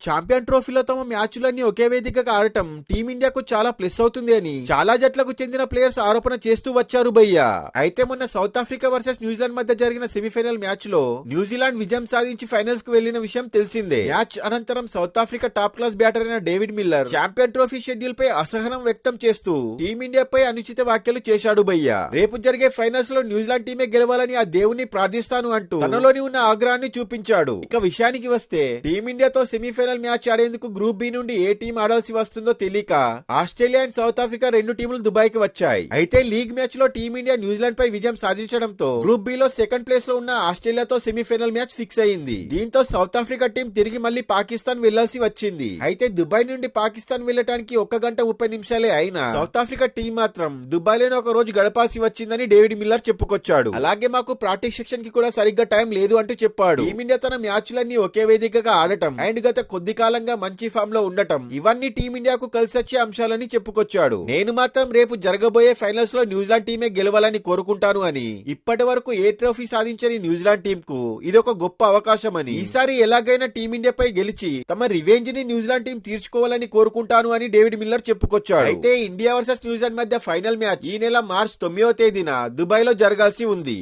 Champion ట్రోఫీలో తమ మ్యాచ్లన్నీ ఒకే వేదికగా ఆడటం టీమిండియాకు చాలా ప్లస్ అవుతుంది అని చాలా జట్లకు చెందిన ప్లేయర్స్ ఆరోపణ చేస్తూ వచ్చారు భయ్య. అయితే మొన్న సౌత్ ఆఫ్రికా వర్సెస్ న్యూజిలాండ్ మధ్య జరిగిన సెమీఫైనల్ మ్యాచ్లో న్యూజిలాండ్ విజయం సాధించి ఫైనల్స్కు వెళ్ళిన విషయం తెలిసిందే. మ్యాచ్ అనంతరం South Africa top class batter అయిన David Miller champion trophy schedule పై అసహనం వ్యక్తం చేస్తూ టీమిండియాపై అనుచిత వ్యాఖ్యలు చేశాడు భయ్య. రేపు జరిగే ఫైనల్స్లో న్యూజిలాండ్ టీమే గెలవాలని ఆ దేవుని ప్రార్థిస్తాను అంటూ తనలోని ఉన్న ఆగ్రహాన్ని చూపించాడు. ఇక విషయానికి వస్తే టీమిండియాతో సెమీఫైనల్ మ్యాచ్ ఆడేందుకు గ్రూప్ బి నుండి ఏ టీం ఆడాల్సి వస్తుందో తెలియక ఆస్ట్రేలియా అండ్ సౌత్ ఆఫ్రికా రెండు టీములు దుబాయ్కి వచ్చాయి. అయితే లీగ్ మ్యాచ్లో టీమిండియా న్యూజిలాండ్ పై విజయం సాధించడంతో గ్రూప్ బి లో సెకండ్ ప్లేస్లో ఉన్న ఆస్ట్రేలియాతో సెమీఫైనల్ మ్యాచ్ ఫిక్స్ అయింది. దీంతో సౌత్ ఆఫ్రికా టీం తిరిగి మళ్ళీ పాకిస్తాన్ వెళ్ళాల్సి వచ్చింది. అయితే దుబాయ్ నుండి పాకిస్తాన్ వెళ్ళడానికి ఒక్క గంట ముప్పై నిమిషాలే అయినా సౌత్ ఆఫ్రికా టీం మాత్రం దుబాయ్లోనే ఒక రోజు గడపాల్సి వచ్చిందని డేవిడ్ మిల్లర్ చెప్పుకొచ్చాడు. అలాగే మాకు ప్రాక్టీస్ సెక్షన్కి కూడా సరిగ్గా టైం లేదు అంటూ చెప్పాడు. టీమిండియా తన మ్యాచ్లన్నీ ఒకే వేదికగా ఆడటం అండ్ గత కొద్ది కాలంగా మంచి ఫామ్లో ఉండటం ఇవన్నీ టీమిండియాకు కలిసి వచ్చే అంశాలని చెప్పుకొచ్చాడు. నేను మాత్రం రేపు జరగబోయే ఫైనల్స్లో న్యూజిలాండ్ టీమే గెలవాలని కోరుకుంటాను అని. ఇప్పటి వరకు ఏ ట్రోఫీ సాధించని న్యూజిలాండ్ టీం కు ఇది ఒక గొప్ప అవకాశం అని ఈసారి ఎలాగైనా టీమిండియాపై గెలిచి తమ రివెంజ్ని న్యూజిలాండ్ టీం తీర్చుకోవాలని కోరుకుంటాను అని డేవిడ్ మిల్లర్ చెప్పుకొచ్చాడు. అయితే ఇండియా వర్సెస్ న్యూజిలాండ్ మధ్య ఫైనల్ మ్యాచ్ ఈ నెల మార్చ్ తొమ్మిదవ తేదీన దుబాయ్లో జరగాల్సి ఉంది.